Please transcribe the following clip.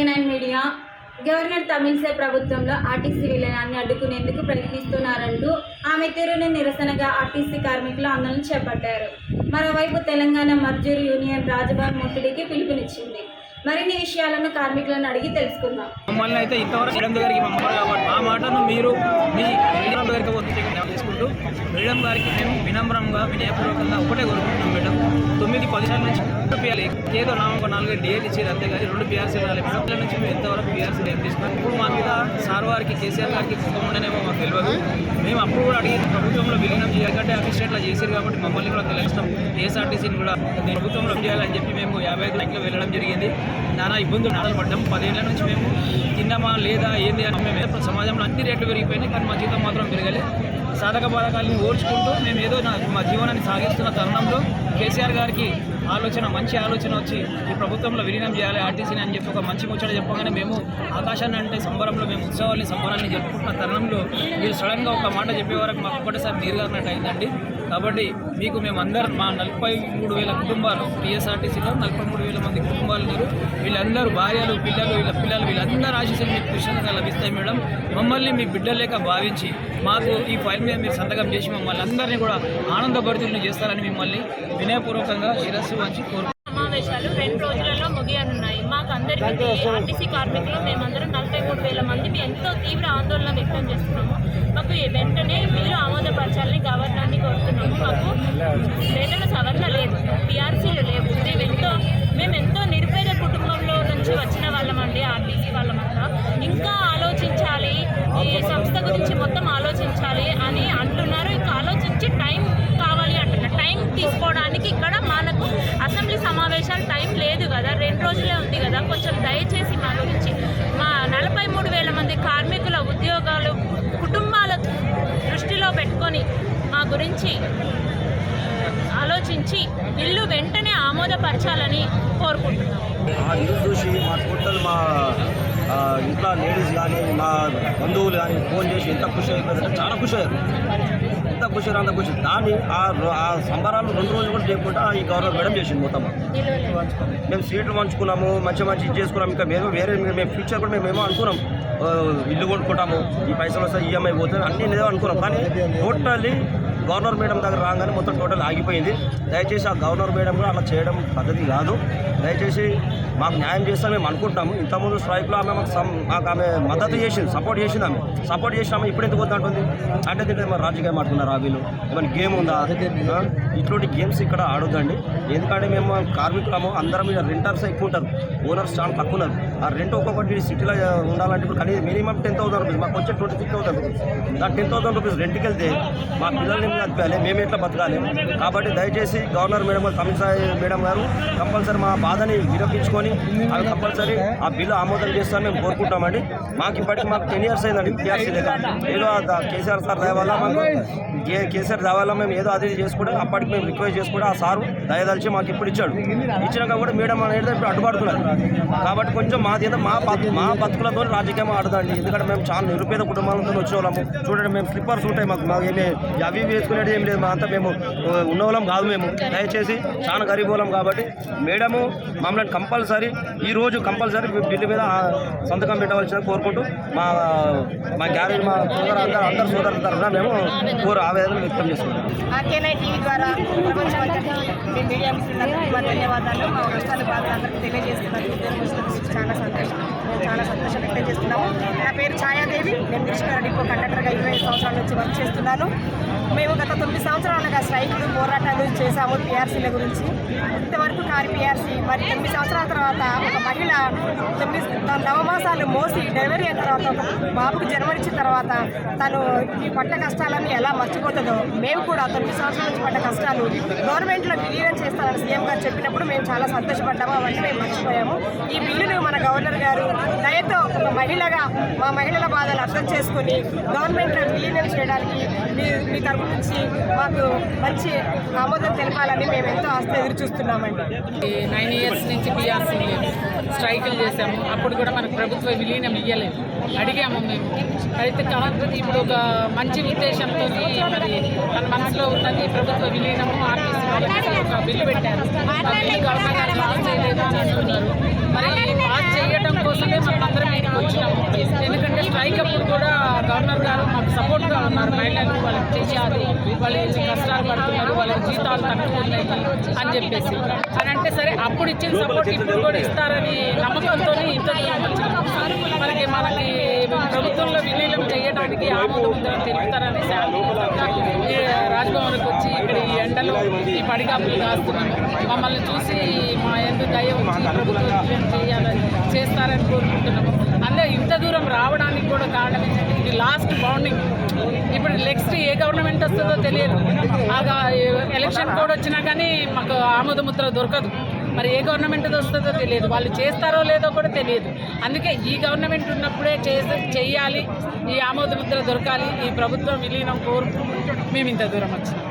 K nine media governor Tamilisai ప్రభుత్వంలో RTC విలీనాన్ని అడ్డుకునేందుకు ప్రయత్నిస్తున్నారంటూ ఆమె తీరుని నిరసనగా ఆర్టీసీ కార్మికులు ఆందోళన చేపట్టారు. మరోవైపు తెలంగాణ మర్జూరు యూనియన్ రాజభవన్ ముట్టడికి పిలుపునిచ్చింది. మరిన్ని విషయాలను కార్మికులను అడిగి తెలుసుకుందాం. మమ్మల్ని అయితే ఇంతవరకు మాటను మీరు మీ మేడం ఒత్తిడిగా వచ్చి చేసుకుంటూ మేడం గారికి మేము వినమ్రంగా వినయపూర్వకంగా ఒకటే కోరుకుంటున్నాం మేడం. తొమ్మిది పది నెలల నుంచి రెండు పిఆర్లు ఏదో నా ఒక నాలుగు డేట్ ఇచ్చేది అంతే కానీ రెండు పిఆర్సీ రాలేదు మేడం. పిల్లల నుంచి మేము ఎంతవరకు పిఆర్సీ ఏం తీసుకున్నాం. ఇప్పుడు మా మీద సార్ వారికి కేసీఆర్ గారికి కుటుంబం ఉండనేమో మాకు తెలియదు మేము అప్పుడు కూడా అడిగి ప్రభుత్వంలో విలీనం చేయాలంటే అఫీషియేట్లో చేశారు కాబట్టి మమ్మల్ని కూడా తెలుస్తాం. ఏఎస్ఆర్టీసీని కూడా ప్రభుత్వంలో చేయాలని చెప్పి మేము యాభై ఐదు లక్షలు వెళ్ళడం జరిగింది. నానా ఇబ్బందులు నాడలు పడ్డాం. పదేళ్ళ నుంచి మేము తిన్నామా లేదా ఏంది అని మేము సమాజంలో అన్ని రేట్లు పెరిగిపోయినాయి. కానీ మా జీతం మాత్రం పెరగలే సాధక బాధకాలని ఓడ్చుకుంటూ మేము ఏదో నా మా జీవనాన్ని సాగిస్తున్న తరుణంలో కేసీఆర్ గారికి ఆలోచన మంచి ఆలోచన వచ్చి ఈ ప్రభుత్వంలో విలీనం చేయాలి ఆర్టీసీని అని చెప్పి ఒక మంచి ముచ్చట చెప్పగానే మేము ఆకాశాన్ని అంటే సంబరంలో మేము ఉత్సవాల్ని సంబరాన్ని జరుపుకుంటున్న తరుణంలో మీరు సడన్గా ఒక మాట చెప్పే వరకు మాకు మీరు నీరుగారినట్టు అయిందండి. కాబట్టి మీకు మేమందరం మా నలభై మూడు వేల కుటుంబాలు టీఎస్ఆర్టీసీలో నలభై మూడు వేల మంది కుటుంబాలు ఉన్నారు. వీళ్ళందరూ భార్యలు పిల్లలు వీళ్ళ పిల్లలు వీళ్ళందరూ ఆశీస్సులు మీకు కృష్ణంగా లభిస్తాయి మేడం. మమ్మల్ని మీ బిడ్డలేక భావించి మాకు ఈ ఫైల్ మీద మీరు సంతకం చేసి మమ్మల్ని అందరినీ కూడా ఆనందభరితులను చేస్తారని మిమ్మల్ని వినయపూర్వకంగా శిరస్సు వంచి కోరు సమావేశాలు రెండు రోజులలో ముగియనున్నాయి. మాకు అందరికీ ఆర్టీసీ కార్మికులు మేమందరం నలభై మూడు వేల మందికి ఎంతో తీవ్ర ఆందోళన వ్యక్తం చేస్తున్నాము. మాకు వెంటనే మీరు ఆమోదపరచాలని ఈ సంస్థ గురించి మొత్తం ఆలోచించాలి అని అంటున్నారు. ఇంకా ఆలోచించి టైం కావాలి అంటున్నారు. టైం తీసుకోవడానికి ఇక్కడ మనకు అసెంబ్లీ సమావేశాలు టైం లేదు కదా. రెండు రోజులే ఉంది కదా. కొంచెం దయచేసి మా గురించి మా నలభై మూడు వేల మంది కార్మికుల ఉద్యోగాలు కుటుంబాల దృష్టిలో పెట్టుకొని మా గురించి ఆలోచించి బిల్లు వెంటనే ఆమోదపరచాలని కోరుకుంటున్నాం. చూసి మా మా ఇంట్లో లేడీస్ కానీ మా బంధువులు కానీ ఫోన్ చేసి ఎంత ఖుషి అయిపోయిందంటే చాలా ఖుషి అయ్యారు. ఎంత ఖుషి అయ్యారు, అంత ఖుషి. దాన్ని ఆ రో- ఆ సంబరాలు రెండు రోజులు కూడా చేయకుండా ఈ గవర్నర్ మేడం చేసింది మొత్తం. మేము సీట్లు పంచుకున్నాము మంచి మంచి ఇది చేసుకున్నాము. ఇంకా మేము వేరే మేము ఫ్యూచర్ కూడా మేము ఏమో అనుకున్నాం. ఇల్లు కొనుక్కుంటాము ఈ పైసలు వస్తే ఈఎంఐ పోతుంది అన్నీ లేదో అనుకున్నాం. కానీ టోటల్లీ గవర్నర్ మేడం దగ్గర రాగానే మొత్తం టోటల్ ఆగిపోయింది. దయచేసి ఆ గవర్నర్ మేడం కూడా అలా చేయడం పద్ధతి కాదు. దయచేసి మాకు న్యాయం చేస్తాం మేము అనుకుంటాము ఇంతకుముందు స్ట్రైక్లో ఆమె మాకు మాకు ఆమె మద్దతు చేసింది సపోర్ట్ చేసింది ఆమె. సపోర్ట్ చేసిన ఆమె ఇప్పుడు ఎందుకు వద్దంటుంది? అంటే తింటే మరి రాజకీయం ఆడుతున్నారు ఆ వీళ్ళు ఏమైనా గేమ్ ఉందా? ఇటువంటి గేమ్స్ ఇక్కడ ఆడొద్దండి. ఎందుకంటే మేము కార్మికులము అందరం మీద రెంటర్స్ ఎక్కువ ఉంటారు. ఓనర్స్ చాలా తక్కువ ఉన్నారు. ఆ రెంట్ ఒక్కొక్కటి సిటీలో ఉండాలంటే ఇప్పుడు కనీసం మినిమం టెన్ థౌసండ్ రూపీస్ మాకు వచ్చే twenty six thousand rupees. Ten thousand rupees రెంట్కి వెళ్తే మా పిల్లల్ని బతకాలి మేము ఎట్లా బతకాలి? కాబట్టి దయచేసి గవర్నర్ మేడం గారు తమిళసాయి మేడం గారు కంపల్సరీ మా బాధని విరపించుకొని అవి కంపల్సరీ ఆ బిల్లు ఆమోదం చేస్తామని మేము కోరుకుంటామండి. మాకు ఇప్పటికి మాకు టెన్ ఇయర్స్ అయిందండి టీఆర్సీ లేక ఏదో కేసీఆర్ సార్ దయ వల్ల మాకు కే- కేసీఆర్ దయ వల్ల మేము ఏదో అది ఇది చేసుకుంటే అప్పటికి మేము రిక్వెస్ట్ చేసుకుంటే ఆ సారు దయదలిచి మాకు ఇప్పుడు ఇచ్చాడు. ఇచ్చినాక కూడా మేడం అనేది ఇప్పుడు అడ్డుపడుతున్నారు. కాబట్టి కొంచెం మాది ఏదో మా బతు మా బతుకులతో రాజకీయం ఆడదండి. ఎందుకంటే మేము చాలా నిరుపేద కుటుంబాలతో వచ్చే వాళ్ళము చూడండి మేము స్లిప్పర్స్ ఉంటాయి మాకు మాకు ఏమి అవి చేసుకునేది ఏం లేదు. మా అంతా మేము ఉన్నవాళ్ళం కాదు మేము. దయచేసి చాలా గరీబ్ వాళ్ళం కాబట్టి మేడము మమ్మల్ని కంపల్సరీ ఈరోజు కంపల్సరీ బిల్లు మీద సంతకం పెట్టవలసిన కోరుకుంటూ మా మా గ్యారేజ్ మా సోదరు అందరూ అందరు సోదరుల తరఫున మేము కోరు ఆవేదన వ్యక్తం చేస్తున్నాం. ఆర్కేనై టీవీ ద్వారా ప్రపంచమంతటి మీ మీడియా మిత్రులందరికీ మా ధన్యవాదాలు. మా తెలియజేస్తున్నందుకు చాలా సంతోషం. చాలా సంతోషం వ్యక్తం చేస్తున్నాము. నా పేరు ఛాయాదేవి. నేను కృష్ణారెడ్డి కండక్టర్గా ఇరవై సంవత్సరాల నుంచి వర్క్ చేస్తున్నాను. మేము గత తొమ్మిది సంవత్సరాలుగా స్ట్రైకులు పోరాటాలు చేశాము పిఆర్సీల గురించి. ఇంతవరకు కాని పిఆర్సీ మరి తొమ్మిది సంవత్సరాల తర్వాత ఒక మహిళ తొమ్మిది తన నవమాసాలు మోసి డెలివరీ అయిన తర్వాత ఒక బాబుకు జన్మనిచ్చిన తర్వాత తను ఈ పట్ట కష్టాలన్నీ ఎలా మర్చిపోతుందో మేము కూడా తొమ్మిది సంవత్సరాల నుంచి పడ్డ కష్టాలు గవర్నమెంట్లో విలీనం చేస్తానని సీఎం గారు చెప్పినప్పుడు మేము చాలా సంతోషపడ్డాము అవన్నీ మేము మర్చిపోయాము. ఈ బిల్లును మన గవర్నర్ గారు దయతో ఒక మహిళగా మా మహిళల బాధలు అర్థం చేసుకుని గవర్నమెంట్లో విలీనం చేయడానికి మీ మీ తరపు నుంచి మాకు మంచి ఆమోదం తెలపాలని మేము ఎంతో ఆస్తి ఎదురు చూస్తున్నామండి. నైన్ ఇయర్స్ నుంచి బీఆర్సీ స్ట్రైకులు చేశాము. అప్పుడు కూడా మనకు ప్రభుత్వ విలీనం ఇవ్వలేదు అడిగాము మేము. అయితే కాకపోతే ఇప్పుడు ఒక మంచి ఉద్దేశంతో మరి మన మనసులో ఉన్నది ప్రభుత్వ విలీనము ఆర్టీసీ వాళ్ళకి ఒక బిల్లు పెట్టారు. ఆ బిల్లు గవర్నమెంట్ పాస్ చేయలేదు అని అంటున్నారు. మరి పాస్ చేయడం కోసమే మనం అందరం ఇక్కడికి వచ్చినాము. ఎందుకంటే స్ట్రైక్ అప్పుడు కూడా సపోర్ట్గా ఉన్నారు. మహిళలు వాళ్ళకి చేయాలి వాళ్ళు కష్టాలు పడుతున్నారు? వాళ్ళకి జీతాలు తక్కువ ఉన్నాయి అని చెప్పేసి. అని అంటే సరే అప్పుడు ఇచ్చిన సపోర్ట్ ఇప్పుడు కూడా ఇస్తారని నమ్మకంతో ఇంత మనకి మనకి ప్రభుత్వంలో విలీనం చేయడానికి ఆమోదం ఉందని తెలుపుతారని శాంతియుతంగా రాజ్భవన్కి వచ్చి ఇక్కడ ఈ ఎండలో ఈ పడిగాపులు కాస్తున్నాం మమ్మల్ని చూసి మా ఎందు దయ చేయాలని చేస్తారని కోరుకుంటున్నాము. అంటే ఇంత దూరం రావడానికి కూడా కారణం ఇది లాస్ట్ బౌండింగ్ ఇప్పుడు నెక్స్ట్ ఏ గవర్నమెంట్ వస్తుందో తెలియదు. ఎలక్షన్ కోడ్ వచ్చినా కానీ మాకు ఆమోద ముద్ర దొరకదు. మరి ఏ గవర్నమెంట్ వస్తుందో తెలియదు. వాళ్ళు చేస్తారో లేదో కూడా తెలియదు. అందుకే ఈ గవర్నమెంట్ ఉన్నప్పుడే చేసి చెయ్యాలి. ఈ ఆమోద ముద్ర దొరకాలి. ఈ ప్రభుత్వం విలీనం కోరుకుంటూ మేము ఇంత దూరం వచ్చినాం.